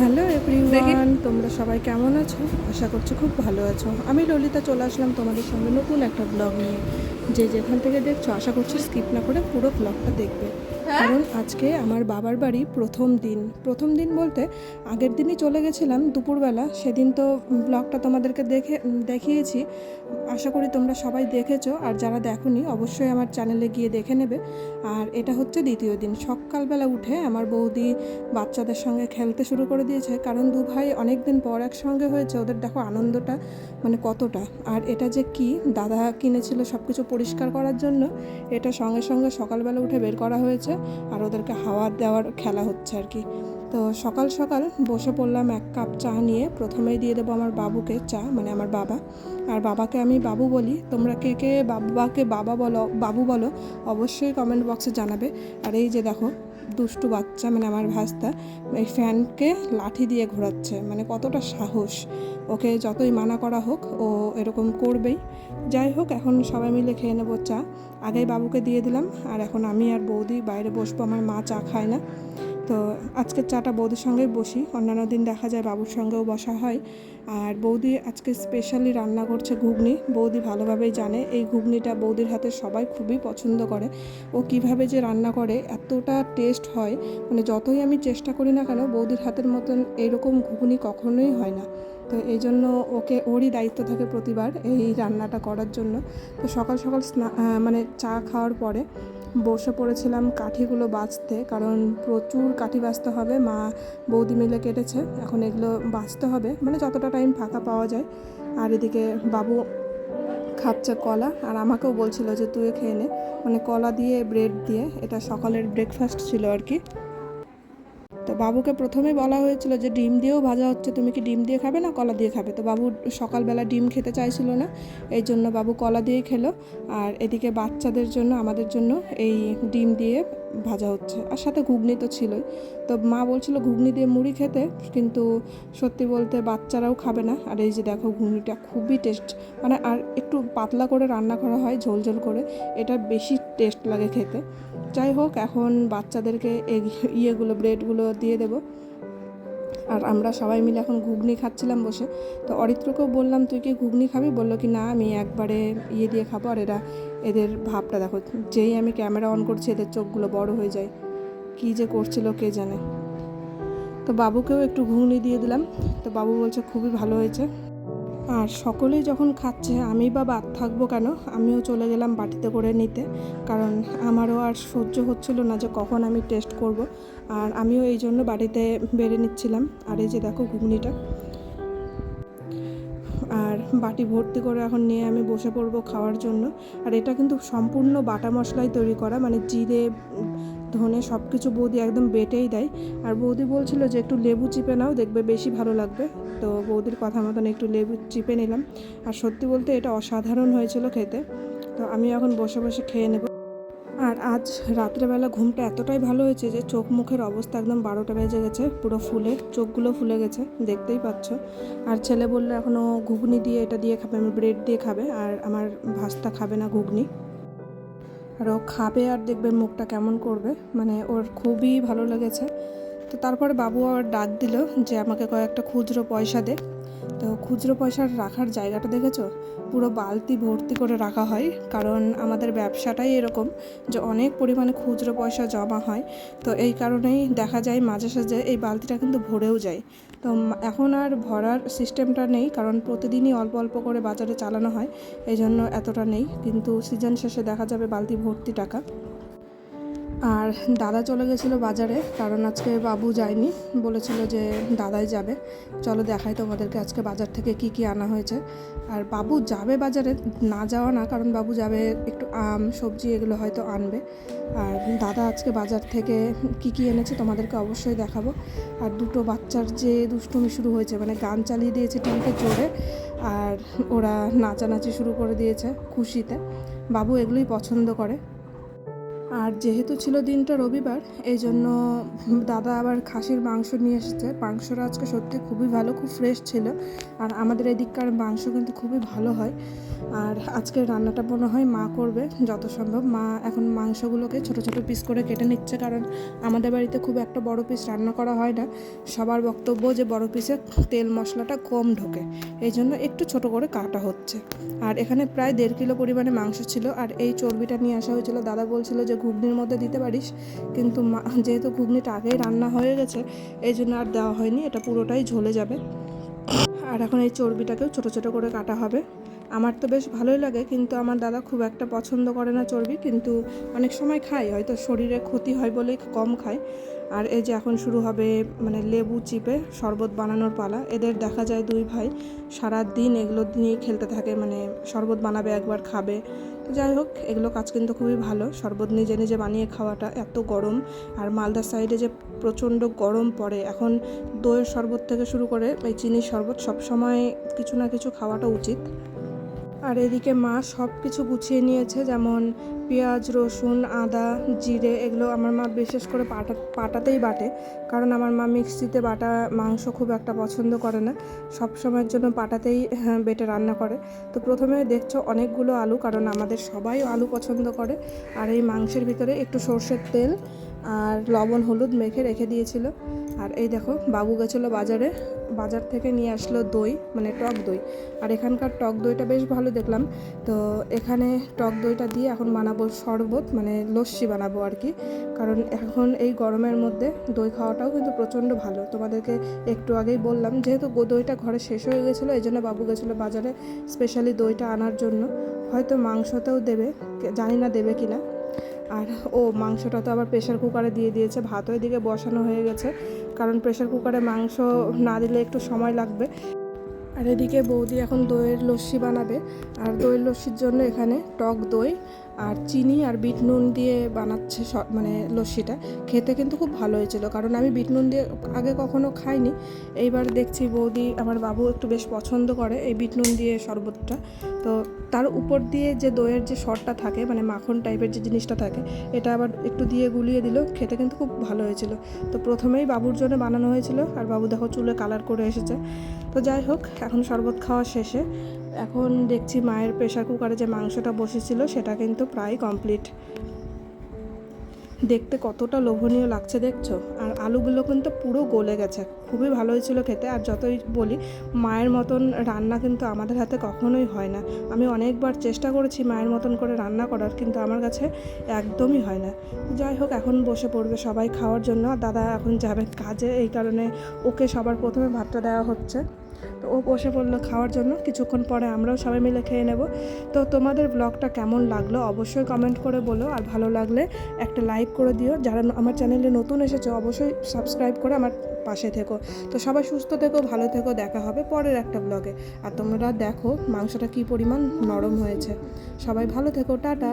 Hello everyone তোমরা সবাই কেমন আছো? আশা করছি খুব ভালো আছো। আমি ললিতা চলে আসলাম তোমাদের সঙ্গে নতুন একটা ব্লগ নিয়ে। যে যেখান থেকে দেখছ আশা করছি স্কিপ না করে পুরো ব্লগটা দেখবে। কারণ আজকে আমার বাবার বাড়ি প্রথম দিন। প্রথম দিন বলতে আগের দিনই চলে গেছিলাম দুপুরবেলা। সেদিন তো ব্লগটা তোমাদেরকে দেখে, দেখিয়েছি। আশা করি তোমরা সবাই দেখেছ। আর যারা দেখোনি, অবশ্যই আমার চ্যানেলে গিয়ে দেখে নেবে। আর এটা হচ্ছে দ্বিতীয় দিন। সকালবেলা উঠে আমার বৌদি বাচ্চাদের সঙ্গে খেলতে শুরু করে দিয়েছে। কারণ দু ভাই অনেক দিন পর একসঙ্গে হয়েছে। ওদের দেখো আনন্দটা মানে কতটা। আর এটা যে কি, দাদা কিনেছিল সব কিছু পরিষ্কার করার জন্য, এটা সঙ্গে সঙ্গে সকালবেলা উঠে বের করা হয়েছে। আর ওদেরকে হাওয়া দেওয়ার খেলা হচ্ছে আর কি। তো সকাল সকাল বসে পড়লাম এক কাপ চা নিয়ে। প্রথমেই দিয়ে দেবো আমার বাবুকে চা মানে আমার বাবা। আর বাবাকে আমি বাবু বলি। তোমরা কে কে বাবাকে বাবা বলো, বাবু বলো, অবশ্যই কমেন্ট বক্সে জানাবে। আর এই যে দেখো দুষ্টু বাচ্চা মানে আমার ভাস্তা, এই ফ্যানকে লাঠি দিয়ে ঘোরাচ্ছে। মানে কতটা সাহস। ওকে যতই মানা করা হোক, ও এরকম করবেই। যাই হোক, এখন সবাই মিলে খেয়ে নেব চা। আগেই বাবুকে দিয়ে দিলাম, আর এখন আমি আর বৌদি বাইরে বসবো, আমার মা চা খায় না। তো আজকের চাটা বৌদির সঙ্গেই বসি। অন্যান্য দিন দেখা যায় বাবুর সঙ্গেও বসা হয়। আর বৌদি আজকে স্পেশালি রান্না করছে ঘুগনি। বৌদি ভালোভাবেই জানে, এই ঘুগনিটা বৌদির হাতে সবাই খুবই পছন্দ করে। ও কীভাবে যে রান্না করে, এতটা টেস্ট হয় মানে যতই আমি চেষ্টা করি না কেন, বৌদির হাতের মতন এরকম ঘুগনি কখনোই হয় না। তো এই জন্য ওকে ওরই দায়িত্ব থাকে প্রতিবার এই রান্নাটা করার জন্য। তো সকাল সকাল স্না- মানে চা খাওয়ার পরে বসে পড়েছিলাম কাঠিগুলো বাছতে কারণ প্রচুর কাঠি বাছতে হবে। মা বৌদি মিলে কেটেছে, এখন এগুলো বাছতে হবে। মানে যতটা টাইম ফাঁকা পাওয়া যায়। আর এদিকে বাবু খাচ্ছে কলা, আর আমাকেও বলছিল যে তুই খেয়ে নে। মানে কলা দিয়ে ব্রেড দিয়ে, এটা সকালের ব্রেকফাস্ট ছিল আর কি। তো বাবুকে প্রথমেই বলা হয়েছিল যে ডিম দিয়েও ভাজা হচ্ছে, তুমি কি ডিম দিয়ে খাবে না কলা দিয়ে খাবে? তো বাবু সকালবেলা ডিম খেতে চাইছিল না, এই জন্য বাবু কলা দিয়ে খেলো। আর এদিকে বাচ্চাদের জন্য, আমাদের জন্য এই ডিম দিয়ে ভাজা হচ্ছে। আর সাথে ঘুগনি তো ছিলই। তো মা বলছিল ঘুগনি দিয়ে মুড়ি খেতে, কিন্তু সত্যি বলতে বাচ্চারাও খাবে না। আর এই যে দেখো ঘুগনিটা খুবই টেস্ট। মানে আর একটু পাতলা করে রান্না করা হয়, ঝোল ঝোল করে, এটা বেশি টেস্ট লাগে খেতে। যাই হোক, এখন বাচ্চাদেরকে ইয়েগুলো, ব্রেডগুলো দিয়ে দেব। আর আমরা সবাই মিলে এখন ঘুগনি খাচ্ছিলাম বসে। তো অরিত্রকেও বললাম, তুই কি ঘুগনি খাবি? বলল কি, না, আমি একবারে ইয়ে দিয়ে খাব, আর এরা, এদের ভাবটা দেখো, যেই আমি ক্যামেরা অন করছি, এদের চোখগুলো বড় হয়ে যায়। কী যে করছিল কে জানে? তো বাবুকেও একটু ঘুগনি দিয়ে দিলাম। তো বাবু বলছে, খুবই ভালো হয়েছে। আর সকলেই যখন খাচ্ছে, আমি বা বাদ থাকব কেন? আমিও চলে গেলাম বাটিতে করে নিতে। কারণ আমারও আর সহ্য হচ্ছিল না যে কখন আমি টেস্ট করব। আর আমিও এই জন্য বাড়িতে বেড়ে নিচ্ছিলাম। আর এই যে দেখো ঘুগনিটা। আর বাটি ভর্তি করে এখন নিয়ে আমি বসে পড়ব খাওয়ার জন্য। আর এটা কিন্তু সম্পূর্ণ বাটা মশলাই তৈরি করা। মানে জিরে ধনে সব কিছু বৌদি একদম বেটেই দেয়। আর বৌদি বলছিল যে একটু লেবু চিপে নাও, দেখবে বেশি ভালো লাগবে। তো বৌদির কথা মতন একটু লেবু চিপে নিলাম। আর সত্যি বলতে এটা অসাধারণ হয়েছিল খেতে। তো আমি এখন বসে বসে খেয়ে নেব। আর আজ রাত্রেবেলা ঘুমটা এতটাই ভালো হয়েছে যে চোখ মুখের অবস্থা একদম বারোটা বেজে গেছে, পুরো ফুলে, চোখগুলো ফুলে গেছে, দেখতেই পাচ্ছ। আর ছেলে বলল এখনও ঘুগনি দিয়ে এটা দিয়ে খাবে আমি ব্রেড দিয়ে খাবে। আর আমার ভাস্তা খাবে না ঘুগনি। আর ও খাবে আর দেখবে মুখটা কেমন করবে। মানে ওর খুবই ভালো লেগেছে। তো তারপরে বাবু আবার ডাক দিল যে, আমাকে কয়েকটা খুচরো পয়সা দে। তো খুচরো পয়সার রাখার জায়গাটা দেখেছ? পুরো বালতি ভর্তি করে রাখা হয়। কারণ আমাদের ব্যবসাটাই এরকম যে অনেক পরিমাণে খুচরো পয়সা জমা হয়। তো এই কারণেই দেখা যায় মাঝে সাঝে এই বালতিটা কিন্তু ভরেও যায়। তো এখন আর ভরার সিস্টেমটা নেই। কারণ প্রতিদিনই অল্প অল্প করে বাজারে চালানো হয়। এই জন্য এতটা নেই। কিন্তু সিজন শেষে দেখা যাবে বালতি ভর্তি টাকা। আর দাদা চলে গেছিল বাজারে, কারণ আজকে বাবু যায়নি। বলেছিল যে দাদাই যাবে। চলো দেখাই তোমাদেরকে আজকে বাজার থেকে কি কি আনা হয়েছে। আর বাবু যাবে বাজারে, না যাওয়া না, কারণ বাবু যাবে একটু আম, সবজি এগুলো হয়তো আনবে। আর দাদা আজকে বাজার থেকে কি কি এনেছে তোমাদেরকে অবশ্যই দেখাবো। আর দুটো বাচ্চার যে দুষ্টুমি শুরু হয়েছে মানে গান চালিয়ে দিয়েছে টিভিতে জোরে, আর ওরা নাচানাচি শুরু করে দিয়েছে খুশিতে। বাবু এগুলোই পছন্দ করে। আর যেহেতু ছিল দিনটা রবিবার এই জন্য দাদা আবার খাসির মাংস নিয়ে এসেছে। মাংসটা আজকে সত্যি খুবই ভালো, খুব ফ্রেশ ছিল। আর আমাদের এদিককার মাংস কিন্তু খুবই ভালো হয়। আর আজকে রান্নাটা মনে হয় মা করবে, যত সম্ভব। মা এখন মাংসগুলোকে ছোট ছোট পিস করে কেটে নিচ্ছে, কারণ আমাদের বাড়িতে খুব একটা বড় পিস রান্না করা হয় না। সবার বক্তব্য যে বড় পিসে তেল মশলাটা কম ঢোকে এই জন্য একটু ছোট করে কাটা হচ্ছে। আর এখানে প্রায় দেড় কিলো পরিমাণে মাংস ছিল। আর এই চর্বিটা নিয়ে আসা হয়েছিল। দাদা বলছিল যে ঘুগনির মধ্যে দিতে পারিস। কিন্তু মা- যেহেতু ঘুগনিটা আগেই রান্না হয়ে গেছে, এই জন্য আর দেওয়া হয়নি, এটা পুরোটাই ঝলে যাবে। আর এখন এই চর্বিটাকেও ছোটো ছোটো করে কাটা হবে। আমার তো বেশ ভালোই লাগে, কিন্তু আমার দাদা খুব একটা পছন্দ করে না চর্বি, কিন্তু অনেক সময় খায়, হয়তো শরীরে ক্ষতি হয় বলেই কম খায়। আর এই যে এখন শুরু হবে মানে লেবু চিপে শরবত বানানোর পালা। এদের দেখা যায় দুই ভাই সারা দিন এগুলো নিয়ে খেলতে থাকে মানে শরবত বানাবে, একবার খাবে। যাই হোক, এগুলো কাজ কিন্তু খুবই ভালো। শরবত নিজে নিজে বানিয়ে খাওয়াটা এত গরম। আর মালদার সাইডে যে প্রচণ্ড গরম পড়ে, এখন দইয়ের শরবত থেকে শুরু করে এই চিনির শরবত সবসময় কিছু না কিছু খাওয়াটা উচিত। আর এদিকে মা সব কিছু গুছিয়ে নিয়েছে যেমন পেঁয়াজ রসুন আদা জিরে এগুলো আমার মা বিশেষ করে পাটা পাটাতেই বাটে। কারণ আমার মা মিক্সিতে বাটা মাংস খুব একটা পছন্দ করে না। সব সময়ের জন্য পাটাতেই হ্যাঁ, বেটে রান্না করে। তো প্রথমে দেখছ অনেকগুলো আলু কারণ আমাদের সবাই আলু পছন্দ করে। আর এই মাংসের ভিতরে একটু সর্ষের তেল আর লবণ হলুদ মেখে রেখে দিয়েছিল। আর এই দেখো, বাবু গেছিল বাজারে, বাজার থেকে নিয়ে আসলো দই মানে টক দই। আর এখানকার টক দইটা বেশ ভালো দেখলাম। তো এখানে টক দইটা দিয়ে এখন বানাবো শরবত মানে লস্যি বানাবো আর কি। কারণ এখন এই গরমের মধ্যে দই খাওয়াটাও কিন্তু প্রচণ্ড ভালো। তোমাদেরকে একটু আগেই বললাম, যেহেতু দইটা ঘরে শেষ হয়ে গেছিল, এই জন্য বাবু গেছিল বাজারে স্পেশালি দইটা আনার জন্য। হয়তো মাংসতেও দেবে জানি না দেবে কি না আর ও মাংসটা তো আবার প্রেশার কুকারে দিয়ে দিয়েছে, ভাতও এদিকে বসানো হয়ে গেছে। কারণ প্রেশার কুকারে মাংস না দিলে একটু সময় লাগবে। আর এদিকে বৌদি এখন দইয়ের লস্যি বানাবে। আর দইয়ের লস্যির জন্য এখানে টক দই আর চিনি আর বিট নুন দিয়ে বানাচ্ছে মানে লস্যিটা। খেতে কিন্তু খুব ভালো হয়েছিল, কারণ আমি বিট নুন দিয়ে আগে কখনো খাইনি। এইবার দেখছি বৌদি, আমার বাবু একটু বেশ পছন্দ করে এই বিট নুন দিয়ে শরবতটা। তো তার উপর দিয়ে যে দইয়ের যে সরটা থাকে মানে মাখন টাইপের যে জিনিসটা থাকে, এটা আবার একটু দিয়ে গুলিয়ে দিল, খেতে কিন্তু খুব ভালো হয়েছিল। তো প্রথমেই বাবুর জন্য বানানো হয়েছিল, আর বাবু দেখো চুলে কালার করে এসেছে। তো যাই হোক, এখন শরবত খাওয়া শেষে। এখন দেখছি মায়ের প্রেশার কুকারে যে মাংসটা বসেছিল, সেটা কিন্তু প্রায় কমপ্লিট দেখতে কতটা লোভনীয় লাগছে দেখছ? আর আলুগুলো কিন্তু পুরো গলে গেছে। খুবই ভালো হয়েছিল খেতে। আর যতই বলি, মায়ের মতন রান্না কিন্তু আমাদের হাতে কখনোই হয় না। আমি অনেকবার চেষ্টা করেছি মায়ের মতন করে রান্না করার, কিন্তু আমার কাছে একদমই হয় না। যাই হোক, এখন বসে পড়বে সবাই খাওয়ার জন্য। দাদা এখন যাবে কাজে, এই কারণে ওকে সবার প্রথমে ভাতটা দেওয়া হচ্ছে। তো ও বসে পড়ল খাওয়ার জন্য কিছুক্ষণ পরে আমরাও সবাই মিলে খেয়ে নেব। তো তোমাদের ব্লগটা কেমন লাগল অবশ্যই কমেন্ট করে বলো, আর ভালো লাগলে একটা লাইক করে দিও। যারা আমার চ্যানেলে নতুন এসেছ, অবশ্যই সাবস্ক্রাইব করে আমার পাশে থেকো। তো সবাই সুস্থ থেকো, ভালো থেকো, দেখা হবে পরের একটা ব্লগে আর তোমরা দেখো মাংসটা কী পরিমাণ নরম হয়েছে। সবাই ভালো থেকো, টাটা।